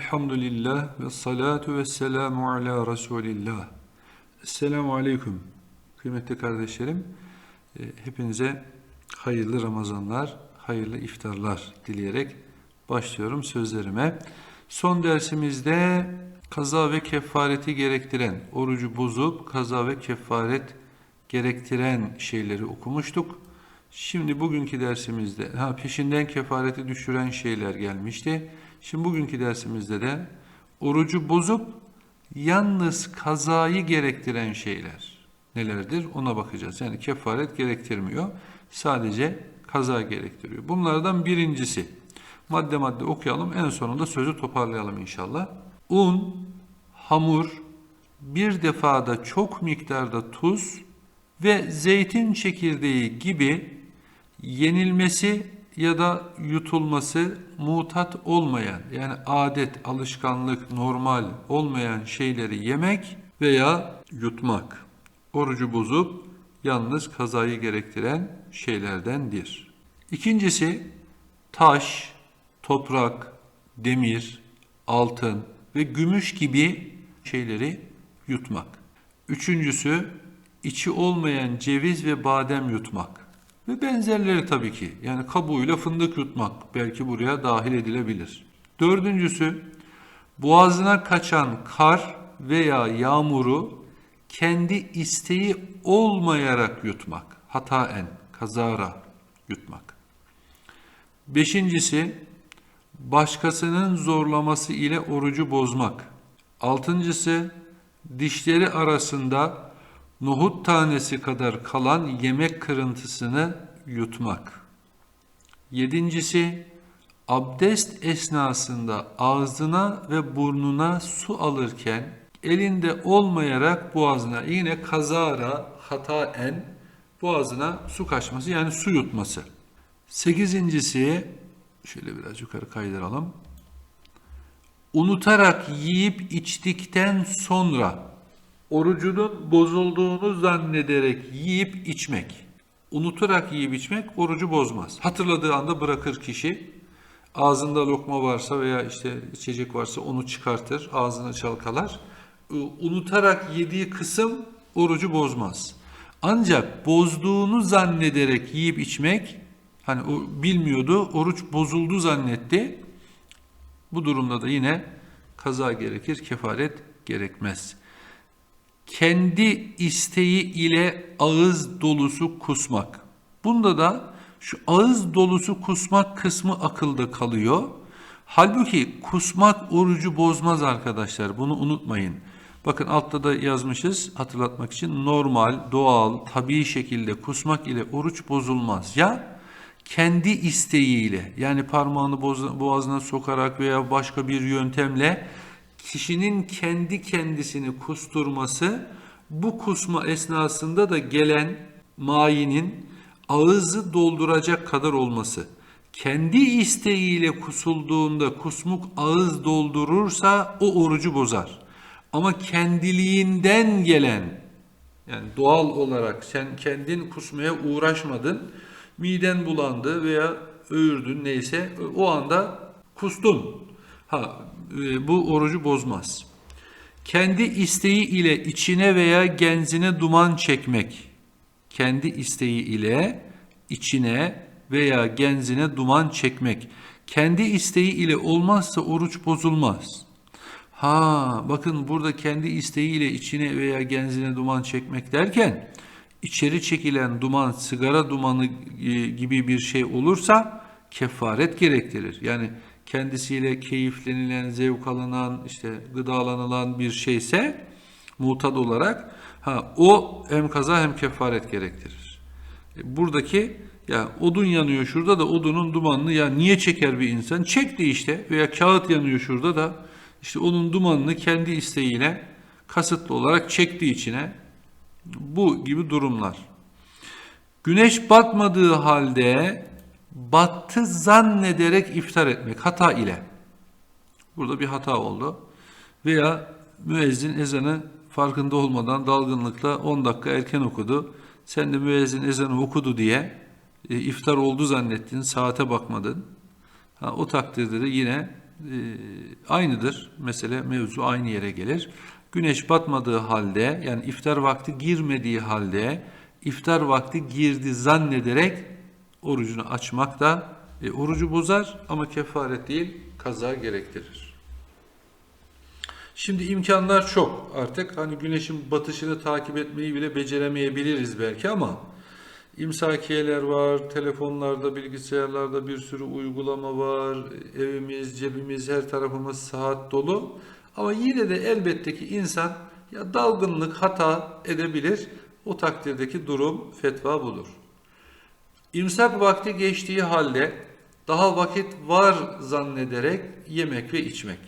Bismillah, velhamdülillah, ve salatu ve selamu ala Resulillah. Esselamu aleyküm. Kıymetli kardeşlerim, e, hepinize hayırlı Ramazanlar, hayırlı iftarlar dileyerek başlıyorum sözlerime. Son dersimizde kaza ve kefareti gerektiren, orucu bozup kaza ve kefaret gerektiren şeyleri okumuştuk. Şimdi bugünkü dersimizde ha peşinden kefareti düşüren şeyler gelmişti. Şimdi bugünkü dersimizde de orucu bozup yalnız kazayı gerektiren şeyler nelerdir ona bakacağız. Yani kefaret gerektirmiyor. Sadece kaza gerektiriyor. Bunlardan birincisi madde madde okuyalım. En sonunda sözü toparlayalım inşallah. Un, hamur, bir defada çok miktarda tuz ve zeytin çekirdeği gibi yenilmesi ya da yutulması mutat olmayan yani adet, alışkanlık, normal olmayan şeyleri yemek veya yutmak orucu bozup yalnız kazayı gerektiren şeylerdendir. İkincisi taş, toprak, demir, altın ve gümüş gibi şeyleri yutmak. Üçüncüsü içi olmayan ceviz ve badem yutmak. Ve benzerleri tabii ki. Yani kabuğuyla fındık yutmak belki buraya dahil edilebilir. Dördüncüsü boğazına kaçan kar veya yağmuru kendi isteği olmayarak yutmak. Hataen, kazara yutmak. Beşincisi başkasının zorlaması ile orucu bozmak. Altıncısı dişleri arasında nohut tanesi kadar kalan yemek kırıntısını yutmak. Yedincisi, abdest esnasında ağzına ve burnuna su alırken elinde olmayarak boğazına yine kazara hataen boğazına su kaçması yani su yutması. Sekizincisi, şöyle biraz yukarı kaydıralım. Unutarak yiyip içtikten sonra orucunun bozulduğunu zannederek yiyip içmek. Unutarak yiyip içmek orucu bozmaz. Hatırladığı anda bırakır kişi. Ağzında lokma varsa veya işte içecek varsa onu çıkartır, ağzına çalkalar. Unutarak yediği kısım orucu bozmaz. Ancak bozduğunu zannederek yiyip içmek, hani o bilmiyordu, oruç bozuldu zannetti. Bu durumda da yine kaza gerekir, kefaret gerekmez kendi isteği ile ağız dolusu kusmak. Bunda da şu ağız dolusu kusmak kısmı akılda kalıyor. Halbuki kusmak orucu bozmaz arkadaşlar. Bunu unutmayın. Bakın altta da yazmışız hatırlatmak için normal, doğal, tabii şekilde kusmak ile oruç bozulmaz. Ya kendi isteğiyle yani parmağını boğazına sokarak veya başka bir yöntemle kişinin kendi kendisini kusturması bu kusma esnasında da gelen mayinin ağızı dolduracak kadar olması. Kendi isteğiyle kusulduğunda kusmuk ağız doldurursa o orucu bozar. Ama kendiliğinden gelen yani doğal olarak sen kendin kusmaya uğraşmadın, miden bulandı veya öğürdün neyse o anda kustun. Ha bu orucu bozmaz. Kendi isteği ile içine veya genzine duman çekmek. Kendi isteği ile içine veya genzine duman çekmek. Kendi isteği ile olmazsa oruç bozulmaz. Ha bakın burada kendi isteği ile içine veya genzine duman çekmek derken içeri çekilen duman sigara dumanı e, gibi bir şey olursa kefaret gerektirir. Yani kendisiyle keyiflenilen, zevk alınan, işte gıdalanılan bir şeyse mutat olarak ha o hem kaza hem kefaret gerektirir. E, buradaki ya odun yanıyor şurada da odunun dumanını ya niye çeker bir insan? Çekti işte veya kağıt yanıyor şurada da işte onun dumanını kendi isteğiyle kasıtlı olarak çekti içine. Bu gibi durumlar. Güneş batmadığı halde battı zannederek iftar etmek hata ile. Burada bir hata oldu. Veya müezzin ezanı farkında olmadan dalgınlıkla 10 dakika erken okudu. Sen de müezzin ezanı okudu diye e, iftar oldu zannettin, saate bakmadın. Ha, o takdirde de yine e, aynıdır. Mesele mevzu aynı yere gelir. Güneş batmadığı halde yani iftar vakti girmediği halde iftar vakti girdi zannederek orucunu açmak da e, orucu bozar ama kefaret değil kaza gerektirir. Şimdi imkanlar çok artık hani güneşin batışını takip etmeyi bile beceremeyebiliriz belki ama imsakiyeler var, telefonlarda, bilgisayarlarda bir sürü uygulama var, evimiz, cebimiz, her tarafımız saat dolu. Ama yine de elbette ki insan ya dalgınlık hata edebilir. O takdirdeki durum fetva budur. İmsak vakti geçtiği halde daha vakit var zannederek yemek ve içmek.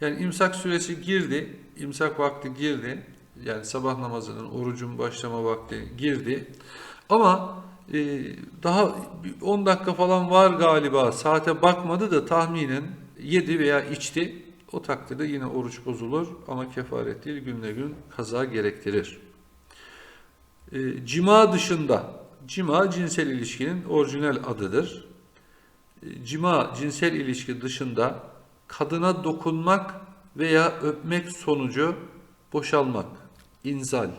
Yani imsak süresi girdi, imsak vakti girdi. Yani sabah namazının, orucun başlama vakti girdi. Ama e, daha 10 dakika falan var galiba. Saate bakmadı da tahminen yedi veya içti. O takdirde yine oruç bozulur ama kefaret değil günle gün kaza gerektirir. E, cima dışında, cima cinsel ilişkinin orijinal adıdır. E, cima cinsel ilişki dışında kadına dokunmak veya öpmek sonucu boşalmak, inzal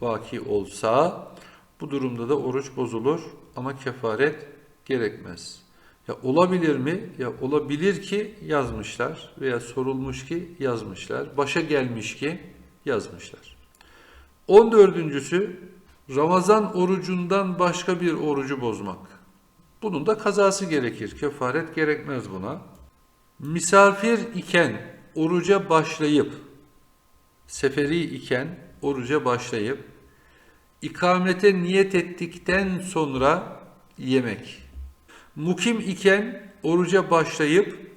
vaki olsa bu durumda da oruç bozulur ama kefaret gerekmez. Ya olabilir mi? Ya olabilir ki yazmışlar veya sorulmuş ki yazmışlar. Başa gelmiş ki yazmışlar. 14.sü Ramazan orucundan başka bir orucu bozmak. Bunun da kazası gerekir. Kefaret gerekmez buna. Misafir iken oruca başlayıp seferi iken oruca başlayıp ikamete niyet ettikten sonra yemek. Mukim iken oruca başlayıp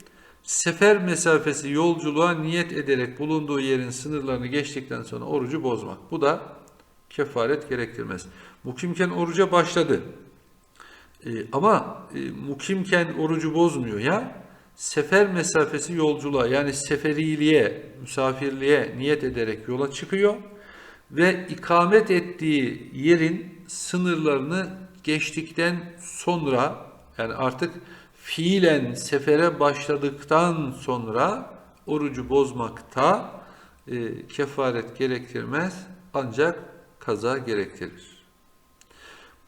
sefer mesafesi yolculuğa niyet ederek bulunduğu yerin sınırlarını geçtikten sonra orucu bozmak. Bu da kefaret gerektirmez. Mukimken oruca başladı. E, ama e, mukimken orucu bozmuyor ya. Sefer mesafesi yolculuğa yani seferiliğe, misafirliğe niyet ederek yola çıkıyor ve ikamet ettiği yerin sınırlarını geçtikten sonra yani artık fiilen sefere başladıktan sonra orucu bozmakta e, kefaret gerektirmez ancak kaza gerektirir.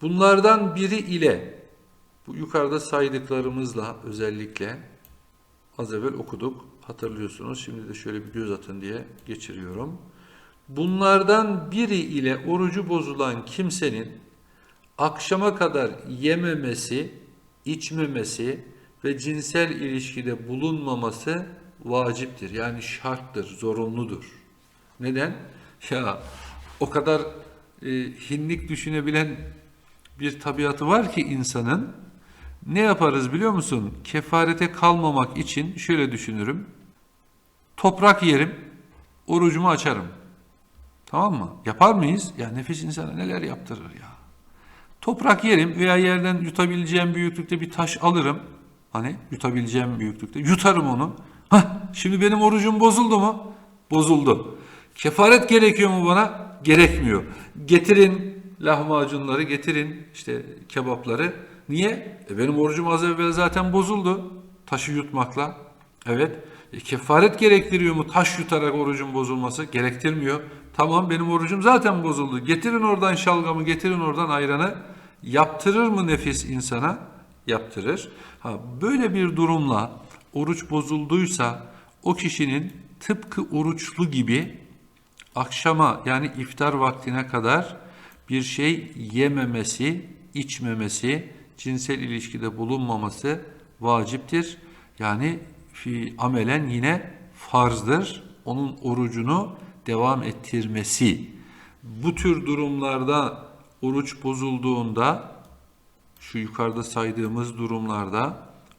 Bunlardan biri ile bu yukarıda saydıklarımızla özellikle az evvel okuduk hatırlıyorsunuz. Şimdi de şöyle bir göz atın diye geçiriyorum. Bunlardan biri ile orucu bozulan kimsenin akşama kadar yememesi, içmemesi ve cinsel ilişkide bulunmaması vaciptir. Yani şarttır, zorunludur. Neden? Ya o kadar e, hinlik düşünebilen bir tabiatı var ki insanın ne yaparız biliyor musun? Kefarete kalmamak için şöyle düşünürüm. Toprak yerim, orucumu açarım. Tamam mı? Yapar mıyız? Ya nefis insana neler yaptırır ya. Toprak yerim veya yerden yutabileceğim büyüklükte bir taş alırım. Hani yutabileceğim büyüklükte. Yutarım onu. Hah, şimdi benim orucum bozuldu mu? Bozuldu. Kefaret gerekiyor mu bana? Gerekmiyor. Getirin lahmacunları, getirin işte kebapları. Niye? E benim orucum az evvel zaten bozuldu. Taşı yutmakla. Evet. E kefaret gerektiriyor mu taş yutarak orucun bozulması? Gerektirmiyor. Tamam benim orucum zaten bozuldu. Getirin oradan şalgamı, getirin oradan ayranı. Yaptırır mı nefis insana? Yaptırır. Ha, böyle bir durumla oruç bozulduysa o kişinin tıpkı oruçlu gibi akşama yani iftar vaktine kadar bir şey yememesi, içmemesi, cinsel ilişkide bulunmaması vaciptir. Yani fi amelen yine farzdır. Onun orucunu devam ettirmesi. Bu tür durumlarda oruç bozulduğunda şu yukarıda saydığımız durumlarda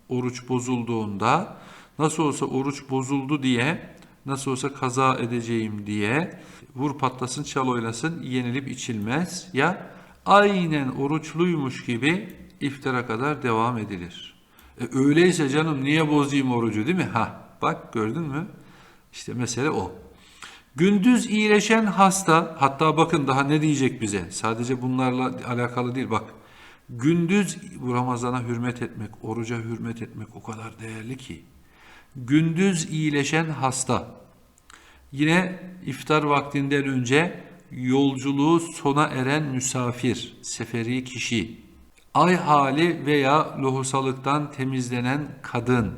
oruç bozulduğunda nasıl olsa oruç bozuldu diye nasıl olsa kaza edeceğim diye vur patlasın çal oynasın yenilip içilmez ya aynen oruçluymuş gibi iftara kadar devam edilir. E, öyleyse canım niye bozayım orucu değil mi? Ha bak gördün mü? İşte mesele o. Gündüz iyileşen hasta, hatta bakın daha ne diyecek bize? Sadece bunlarla alakalı değil bak. Gündüz bu Ramazan'a hürmet etmek, oruca hürmet etmek o kadar değerli ki. Gündüz iyileşen hasta, yine iftar vaktinden önce yolculuğu sona eren misafir, seferi kişi, ay hali veya lohusalıktan temizlenen kadın,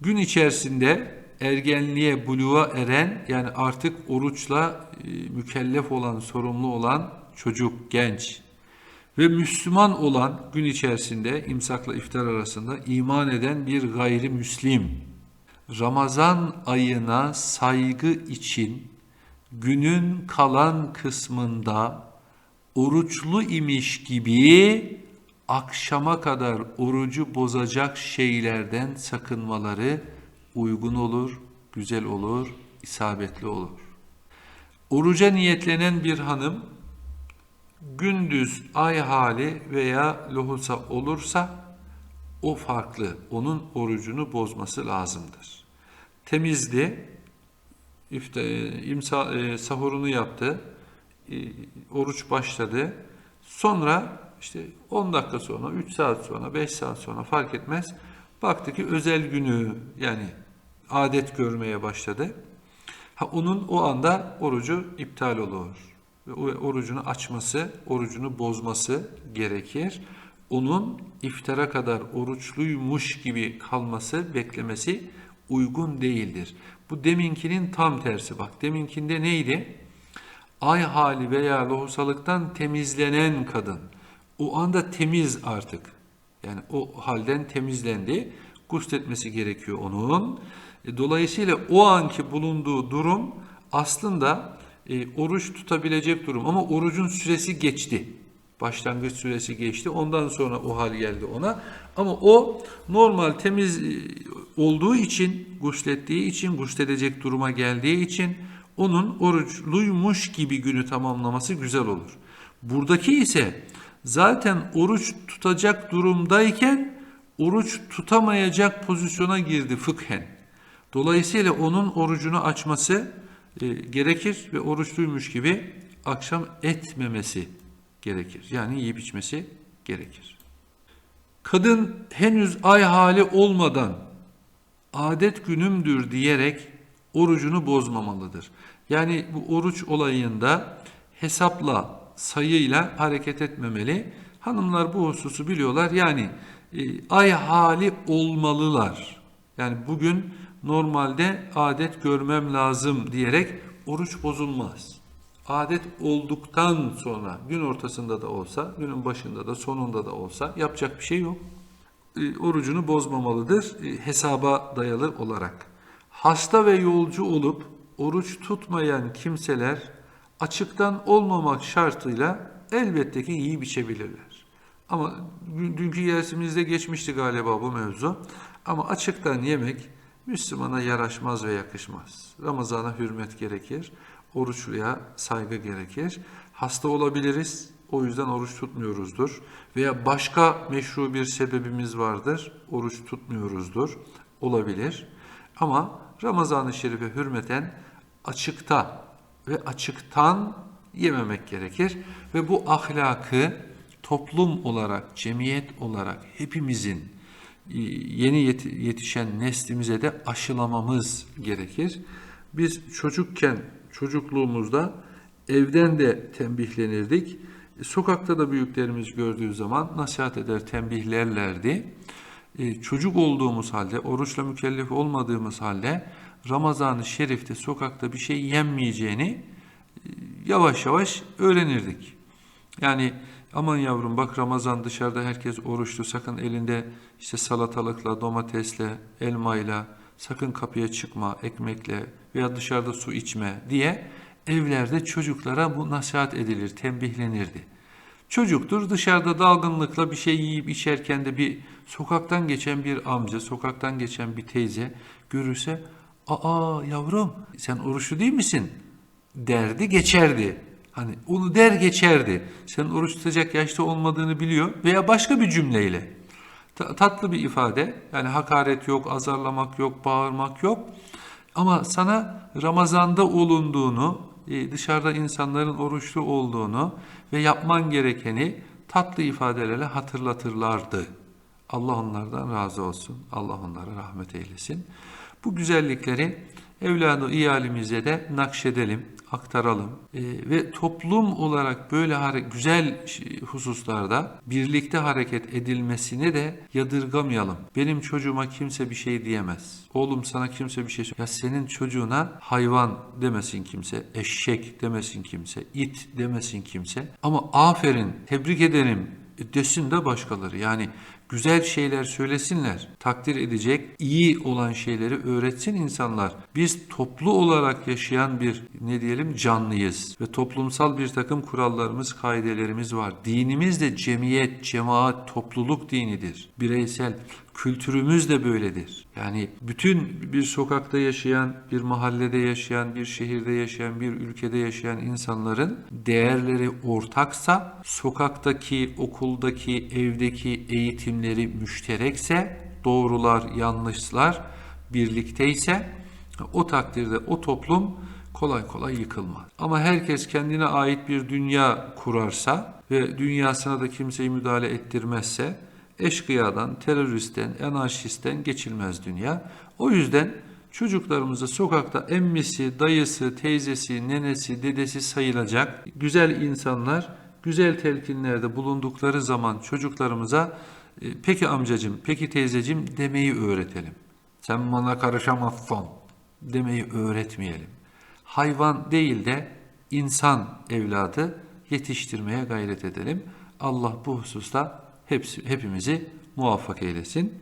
gün içerisinde ergenliğe, buluğa eren yani artık oruçla e, mükellef olan, sorumlu olan çocuk, genç ve Müslüman olan gün içerisinde imsakla iftar arasında iman eden bir gayrimüslim Ramazan ayına saygı için günün kalan kısmında oruçlu imiş gibi akşama kadar orucu bozacak şeylerden sakınmaları uygun olur, güzel olur, isabetli olur. Oruca niyetlenen bir hanım gündüz ay hali veya lohusa olursa o farklı. Onun orucunu bozması lazımdır. Temizdi, ifte, imsa, e, sahurunu yaptı, e, oruç başladı. Sonra işte 10 dakika sonra, 3 saat sonra, 5 saat sonra fark etmez. Baktı ki özel günü yani adet görmeye başladı. Ha, onun o anda orucu iptal olur. Orucunu açması, orucunu bozması gerekir. Onun iftara kadar oruçluymuş gibi kalması, beklemesi uygun değildir. Bu deminkinin tam tersi. Bak deminkinde neydi? Ay hali veya lohusalıktan temizlenen kadın. O anda temiz artık. Yani o halden temizlendi. Gusletmesi gerekiyor onun. E, Dolayısıyla o anki bulunduğu durum aslında e, oruç tutabilecek durum ama orucun süresi geçti. Başlangıç süresi geçti. Ondan sonra o hal geldi ona. Ama o normal temiz e, olduğu için, guslettiği için, gusledecek duruma geldiği için onun oruçluymuş gibi günü tamamlaması güzel olur. Buradaki ise zaten oruç tutacak durumdayken oruç tutamayacak pozisyona girdi fıkhen. Dolayısıyla onun orucunu açması e, gerekir ve oruçluymuş gibi akşam etmemesi gerekir. Yani yiyip içmesi gerekir. Kadın henüz ay hali olmadan adet günümdür diyerek orucunu bozmamalıdır. Yani bu oruç olayında hesapla, sayıyla hareket etmemeli. Hanımlar bu hususu biliyorlar. Yani e, ay hali olmalılar. Yani bugün normalde adet görmem lazım diyerek oruç bozulmaz. Adet olduktan sonra gün ortasında da olsa, günün başında da sonunda da olsa yapacak bir şey yok. E, orucunu bozmamalıdır e, hesaba dayalı olarak. Hasta ve yolcu olup oruç tutmayan kimseler açıktan olmamak şartıyla elbette ki yiyip içebilirler. Ama dünkü dersimizde geçmişti galiba bu mevzu. Ama açıktan yemek Müslümana yaraşmaz ve yakışmaz. Ramazana hürmet gerekir, oruçluya saygı gerekir. Hasta olabiliriz, o yüzden oruç tutmuyoruzdur. Veya başka meşru bir sebebimiz vardır, oruç tutmuyoruzdur. Olabilir. Ama Ramazan-ı Şerif'e hürmeten açıkta ve açıktan yememek gerekir. Ve bu ahlakı toplum olarak, cemiyet olarak hepimizin yeni yetişen neslimize de aşılamamız gerekir. Biz çocukken, çocukluğumuzda evden de tembihlenirdik. E, sokakta da büyüklerimiz gördüğü zaman nasihat eder, tembihlerlerdi. E, çocuk olduğumuz halde, oruçla mükellef olmadığımız halde Ramazan-ı Şerif'te sokakta bir şey yenmeyeceğini yavaş yavaş öğrenirdik. Yani aman yavrum bak Ramazan dışarıda herkes oruçlu sakın elinde işte salatalıkla, domatesle, elmayla sakın kapıya çıkma, ekmekle veya dışarıda su içme diye evlerde çocuklara bu nasihat edilir, tembihlenirdi. Çocuktur dışarıda dalgınlıkla bir şey yiyip içerken de bir sokaktan geçen bir amca, sokaktan geçen bir teyze görürse ''Aa yavrum sen oruçlu değil misin?'' derdi geçerdi. Hani onu der geçerdi. Sen oruç tutacak yaşta olmadığını biliyor veya başka bir cümleyle. Tatlı bir ifade. Yani hakaret yok, azarlamak yok, bağırmak yok. Ama sana Ramazan'da olunduğunu, e, dışarıda insanların oruçlu olduğunu ve yapman gerekeni tatlı ifadelerle hatırlatırlardı. Allah onlardan razı olsun. Allah onlara rahmet eylesin. Bu güzellikleri evladı iyalimize de nakşedelim, aktaralım Ee, ve toplum olarak böyle güzel hususlarda birlikte hareket edilmesini de yadırgamayalım. Benim çocuğuma kimse bir şey diyemez. Oğlum sana kimse bir şey. Ya senin çocuğuna hayvan demesin kimse, eşek demesin kimse, it demesin kimse. Ama aferin, tebrik ederim desin de başkaları. Yani güzel şeyler söylesinler, takdir edecek, iyi olan şeyleri öğretsin insanlar. Biz toplu olarak yaşayan bir ne diyelim canlıyız ve toplumsal bir takım kurallarımız, kaidelerimiz var. Dinimiz de cemiyet, cemaat, topluluk dinidir. Bireysel kültürümüz de böyledir. Yani bütün bir sokakta yaşayan, bir mahallede yaşayan, bir şehirde yaşayan, bir ülkede yaşayan insanların değerleri ortaksa, sokaktaki, okuldaki, evdeki eğitimleri müşterekse, doğrular, yanlışlar birlikteyse o takdirde o toplum kolay kolay yıkılmaz. Ama herkes kendine ait bir dünya kurarsa ve dünyasına da kimseyi müdahale ettirmezse eşkıyadan, teröristten, anarşistten geçilmez dünya. O yüzden çocuklarımızı sokakta emmisi, dayısı, teyzesi, nenesi, dedesi sayılacak güzel insanlar güzel telkinlerde bulundukları zaman çocuklarımıza e, peki amcacım, peki teyzecim demeyi öğretelim. Sen bana karışamazsın demeyi öğretmeyelim. Hayvan değil de insan evladı yetiştirmeye gayret edelim. Allah bu hususta hepsi, hepimizi muvaffak eylesin.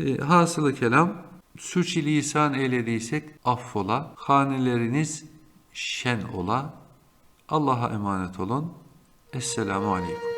E, hasılı kelam, sürçülisan eylediysek affola, haneleriniz şen ola. Allah'a emanet olun. Esselamu Aleyküm.